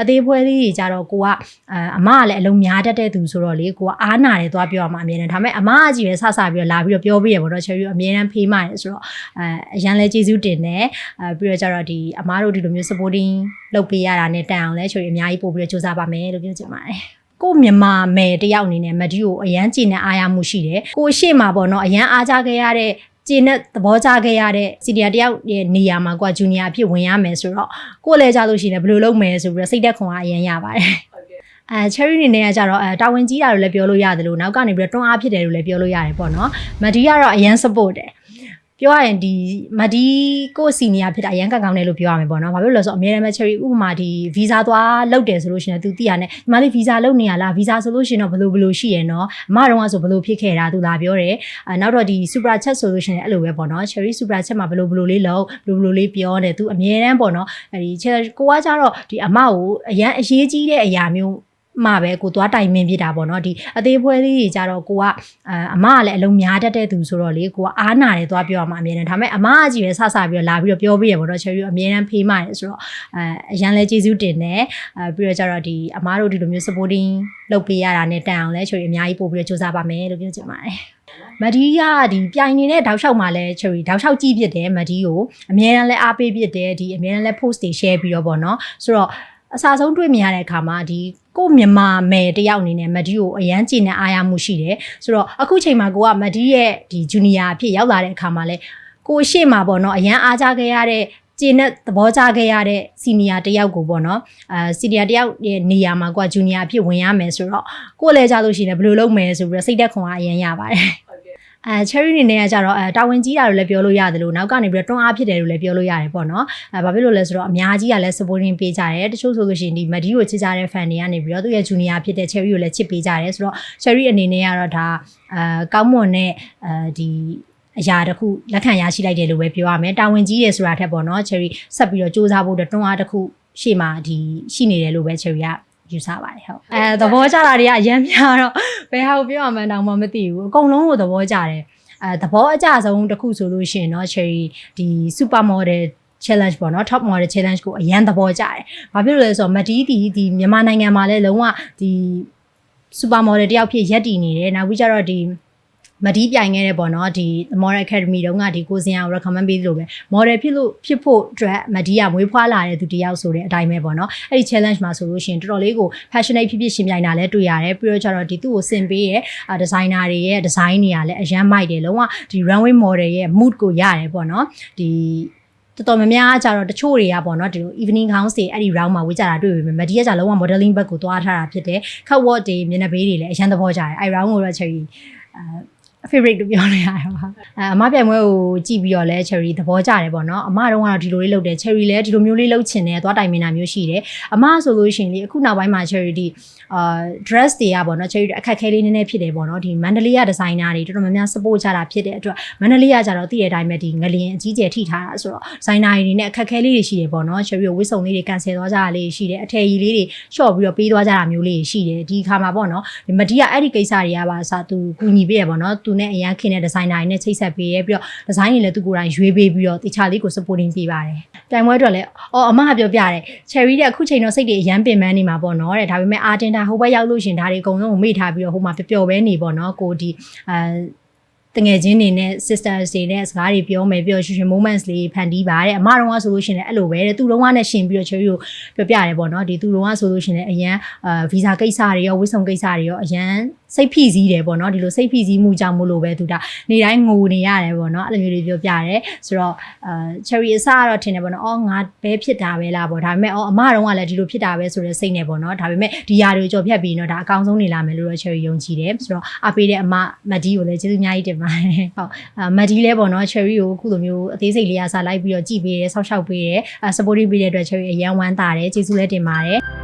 အသေးဖွဲလေးတွေကြတော့ကိုကအအမကလည်းအလုံးများတတ်တဲ့သူဆိုတော့လေကိုကအားနာတယ်သွားပြောရမှာအမြဲတမ်းဒါပေမဲ့အမကကြီးပဲဆဆပြီးတော့လာပြီးတော့ပြောပြရပါတော့ cherry ကိုအမြဲတမ်းဖေးမှတယ်ဆိုတော့အဲအရန်လဲကျေးဇူးတင်တယ်အဲပြီးတော့ကြတော့ဒီအမတို့ဒီလိုမျိုး supporting လုပ်ပေးရတာနဲ့တန်အောင်လဲ cherry အများကြီးပို့ပြီးတော့စူးစမ်းပါမယ်လို့ပြောချင်ပါတယ်ကိုမြန်မာမယ်တယောက်အနေနဲ့မဒီကိုအရန်ကြည်နဲ့အားရမှုရှိတယ်ကိုရှေ့မှာပေါ့နော်အရန်အားကြခဲ့ရတဲ့ ကျင်းတဲ့သဘောကျခဲ့ရတဲ့စီနီယာတယောက်ရဲ့နေရာမှာကိုကဂျူနီယာအဖြစ်ဝင်ရမယ်ဆိုတော့ကိုယ်လည်းကြလို့ရှိရင်ဘယ်လိုလုပ်မယ်ဆိုပြီးတော့စိတ်သက်ခွန်အားအရင်ရပါတယ်အဲ cherry အနေနဲ့ကကြတော့အဲတာဝန်ကြီးတာလို့လည်းပြောလို့ရတယ်လို့နောက်ကနေပြီးတော့တွန်းအားဖြစ်တယ်လို့လည်းပြောလို့ရတယ်ပေါ့နော်မဒီကတော့အရန် support တယ် ပြောရရင်ဒီမဒီကိုစီနီယာဖြစ်တာအရန်ကောင်းကောင်းတယ်လို့ပြောရမယ်ပေါ့နော်။ဘာဖြစ်လို့လဲဆိုတော့အများတမ်း cherry ဥပမာဒီ visa သွားလုပ်တယ်ဆိုလို့ရှိရင် तू သိရနဲ့ဒီမှာလေး visa လုပ်နေရလား visa ဆိုလို့ရှိရင်တော့ဘယ်လိုဘယ်လိုရှိရနော်။အမတော့ကဆိုဘယ်လိုဖြစ်ခဲ့တာ तू လာပြောတယ်။အဲနောက်တော့ဒီ super chat ဆိုလို့ရှိရင်အဲ့လိုပဲပေါ့နော် cherry super chat မှာဘယ်လိုဘယ်လိုလေးလုပ်ဘယ်လိုဘယ်လိုလေးပြောတယ် तू အများတမ်းပေါ့နော်။အဲဒီ cherry ကိုကကြတော့ဒီအမကိုအရန်အရေးကြီးတဲ့အရာမျိုး မှပဲကိုသွားတိုင်မင်းဖြစ်တာပေါ့နော်ဒီအသေးဖွဲလေးတွေကြတော့ကိုကအအမကလည်းအလုံးများတတ်တဲ့သူဆိုတော့လေကိုကအားနာတယ်သွားပြောရမှာအမြဲတမ်းဒါပေမဲ့အမကကြီးပဲဆဆပြီးတော့လာပြီးတော့ပြောပြရပေါ့နော် cherry ကိုအမြဲတမ်းဖေးမှတယ်ဆိုတော့အဲအရန်လဲကျေးဇူးတင်တယ်အဲပြီးတော့ကြတော့ဒီအမတို့ဒီလိုမျိုး supporting လုပ်ပေးရတာနဲ့တန်အောင်လဲ cherry အများကြီးပို့ပြီးတော့စူးစမ်းပါမယ်လို့ပြောချင်ပါတယ်မဒီကဒီပြိုင်နေတဲ့တောက်လျှောက်မှာလဲ cherry တောက်လျှောက်ကြည့်ဖြစ်တယ်မဒီကိုအမြဲတမ်းလဲအားပေးဖြစ်တယ်ဒီအမြဲတမ်းလဲ post တွေ share ပြီးတော့ပေါ့နော်ဆိုတော့အစားဆုံးတွေ့မြင်ရတဲ့အခါမှာဒီ ကိုမြန်မာမယ်တယောက်အနေနဲ့မဒီကိုအရန်ကြည်နဲ့အားရမှုရှိတယ်ဆိုတော့အခုချိန်မှာကိုကမဒီရဲ့ဒီဂျူနီယာအဖြစ်ရောက်လာတဲ့အခါမှာလဲကိုရှေ့မှာပေါ့နော်အရန်အားကြခဲ့ရတဲ့ကျင်းတဲ့သဘောကျခဲ့ရတဲ့စီနီယာတယောက်ကိုပေါ့နော်အဲစီနီယာတယောက်ရဲ့နေရာမှာကိုကဂျူနီယာအဖြစ်ဝင်ရမယ်ဆိုတော့ကိုလည်းကြလို့ရှိရင်ဘယ်လိုလုပ်မယ်ဆိုပြီးတော့စိတ်သက်ခွန်အားအရင်ရပါတယ် အဲ cherry အနေနဲ့ကကြတော့အဲတာဝန်ကြီးတာလို့လည်းပြောလို့ရတယ်လို့နောက်ကနေပြီးတော့တွန်းအားဖြစ်တယ်လို့လည်းပြောလို့ရတယ်ပေါ့နော်အဲဘာဖြစ်လို့လဲဆိုတော့အများကြီးကလည်း supporting ပေးကြတယ်တချို့ဆိုလို့ရှိရင်ဒီ Madi ကိုချစ်ကြတဲ့ fan တွေကနေပြီးတော့သူ့ရဲ့ junior ဖြစ်တဲ့ cherry ကိုလည်းချစ်ပေးကြတယ်ဆိုတော့ cherry အနေနဲ့ကတော့ဒါအဲကောင်းမွန်တဲ့အဲဒီအရာတစ်ခုလက်ခံရရှိလိုက်တယ်လို့ပဲပြောရမယ်တာဝန်ကြီးရယ်ဆိုတာထက်ပေါ့နော် cherry ဆက်ပြီးတော့စူးစမ်းဖို့အတွက်တွန်းအားတစ်ခုရှေ့မှာဒီရှိနေတယ်လို့ပဲ cherry က ယူဆပါတယ်ဟုတ်အဲသဘောကျတာတွေကအရင်များတော့ဘယ်ဟာကိုပြောရမှန်းတောင်မှမသိဘူးအကုန်လုံးကိုသဘောကျတယ်အဲသဘောအကျဆုံးတစ်ခုဆိုလို့ရှိရင်တော့ cherry ဒီ super model challenge ပေါ့နော် top model challenge ကိုအရန်သဘောကျတယ်။ဘာဖြစ်လို့လဲဆိုတော့မတီးတီဒီမြန်မာနိုင်ငံမှာလည်းလုံးဝဒီ super model တယောက်ဖြစ်ရက်တည်နေတယ်။နောက်ပြီးကြတော့ဒီ မဒီပြိုင်ခဲ့တဲ့ပေါ့နော်ဒီ Model Academy တုန်းကဒီကိုစင်အောင် recommend ပေးသလိုပဲ model ဖြစ်လို့ဖြစ်ဖို့အတွက်မဒီကမွေးဖွားလာတဲ့သူတယောက်ဆိုတဲ့အတိုင်းပဲပေါ့နော်အဲ့ဒီ challenge မှာဆိုလို့ရှိရင်တော်တော်လေးကို passionate ဖြစ်ဖြစ်ရှင်ပြိုင်တာလည်းတွေ့ရတယ်ပြီးတော့ကျတော့ဒီသူ့ကိုစင်ပေးရဲ့ designer တွေရဲ့ design တွေကလည်းအရန်မိုက်တယ်လုံးဝဒီ runway model ရဲ့ mood ကိုရတယ်ပေါ့နော်ဒီတော်တော်များများကြတော့တချို့တွေကပေါ့နော်ဒီလို evening gowns တွေအဲ့ဒီ round မှာဝေးကြတာတွေ့ပေမဲ့မဒီကကြလုံးဝ modeling ဘက်ကိုသွားထားတာဖြစ်တယ် cut work တွေမျက်နှာပေးတွေလည်းအရန်သဘောကျတယ်အဲ့ round ကိုတော့ cherry အဲ favorite လို့ပြောလို့ရတယ်ပါအဲအမပြိုင်ပွဲကိုကြည့်ပြီးတော့လဲ cherry သဘောကျတယ်ပေါ့နော်အမတော့ကတော့ဒီလိုလေးလုပ်တယ် cherry လည်းဒီလိုမျိုးလေးလုပ်ချင်တယ်သွားတိုင်မင်တာမျိုးရှိတယ်အမဆိုလို့ရှိရင်လေအခုနောက်ပိုင်းမှာ cherry ဒီအာ dress တွေကပေါ့နော် cherry အခက်ခဲလေးနည်းနည်းဖြစ်တယ်ပေါ့နော်ဒီမန္တလေးကဒီဇိုင်နာတွေတော်တော်များများ support ချတာဖြစ်တဲ့အတွက်မန္တလေးကကြတော့တည့်တဲ့အတိုင်းပဲဒီငလျင်အကြီးကျယ်ထိထားတာဆိုတော့ဇိုင်နာတွေနဲ့အခက်ခဲလေးတွေရှိတယ်ပေါ့နော် cherry ကိုဝစ်စုံလေးတွေ cancel သွားကြတာလေးရှိတယ်အထည်ကြီးလေးတွေ short ပြီးတော့ပေးသွားကြတာမျိုးလေးရှိတယ်ဒီခါမှာပေါ့နော်ဒီမဒီကအဲ့ဒီကိစ္စတွေကပါစသူကူညီပေးရပေါ့နော်သူနဲ့အရန်ခင်တဲ့ဒီဇိုင်နာတွေနဲ့ချိတ်ဆက်ပေးရပြီးတော့ဒီဇိုင်းတွေလည်းသူကိုယ်တိုင်ရွေးပေးပြီးတော့တခြားလေးကို supporting ပေးပါတယ်တိုင်ပွဲအတွက်လည်းအော်အမကပြောပြတယ် cherry တဲ့အခုချိန်တော့စိတ်တွေအရန်ပင်ပန်းနေမှာပေါ့နော်တဲ့ဒါပေမဲ့အာတင်တာဟိုဘက်ရောက်လို့ရှင်ဒါတွေအကုန်လုံးကိုမေ့ထားပြီးတော့ဟိုမှာပျော်ပျော်ပဲနေပေါ့နော်ကိုဒီအဲတငယ်ချင်းတွေနဲ့ sisters တွေနဲ့စကားတွေပြောမယ်ပြောရှင်ရှင် moments လေးဖန်တီးပါတဲ့အမတော်ကဆိုလို့ရှင်လည်းအဲ့လိုပဲတဲ့သူတော်ကနဲ့ရှင်ပြီးတော့ cherry ကိုပြောပြတယ်ပေါ့နော်ဒီသူတော်ကဆိုလို့ရှင်လည်းအရန်အာ visa ကိစ္စတွေရောဝစ်စုံကိစ္စတွေရောအရန်စိတ်ဖိစီးတယ်ပေါ့နော်ဒီလိုစိတ်ဖိစီးမှုကြောင့်မလို့ပဲသူဒါနေတိုင်းငိုနေရတယ်ပေါ့နော်အဲ့လိုမျိုးတွေပြောပြတယ်ဆိုတော့အာ cherry အစကတော့ထင်တယ်ပေါ့နော်အော်ငါဘဲဖြစ်တာပဲလားပေါ့ဒါပေမဲ့အော်အမတော်ကလည်းဒီလိုဖြစ်တာပဲဆိုတဲ့စိတ်နဲ့ပေါ့နော်ဒါပေမဲ့ဒီຢာတွေကိုကြော်ဖြတ်ပြီးတော့ဒါအကောင်းဆုံးနေလာမယ်လို့တော့ cherry ယုံကြည်တယ်ဆိုတော့အားပေးတဲ့အမမတ်ဒီကိုလည်းကျေးဇူးအများကြီးတင်ပါတယ်ဟုတ်အာမတ်ဒီလည်းပေါ့နော် cherry ကိုအခုလိုမျိုးအသေးစိတ်လေးအားစားလိုက်ပြီးတော့ကြည်ပေးတယ်ဆောက်ရှောက်ပေးတယ်အာ supporting ပေးတဲ့အတွက် cherry အရန်ဝမ်းသာတယ်ကျေးဇူးလည်းတင်ပါတယ်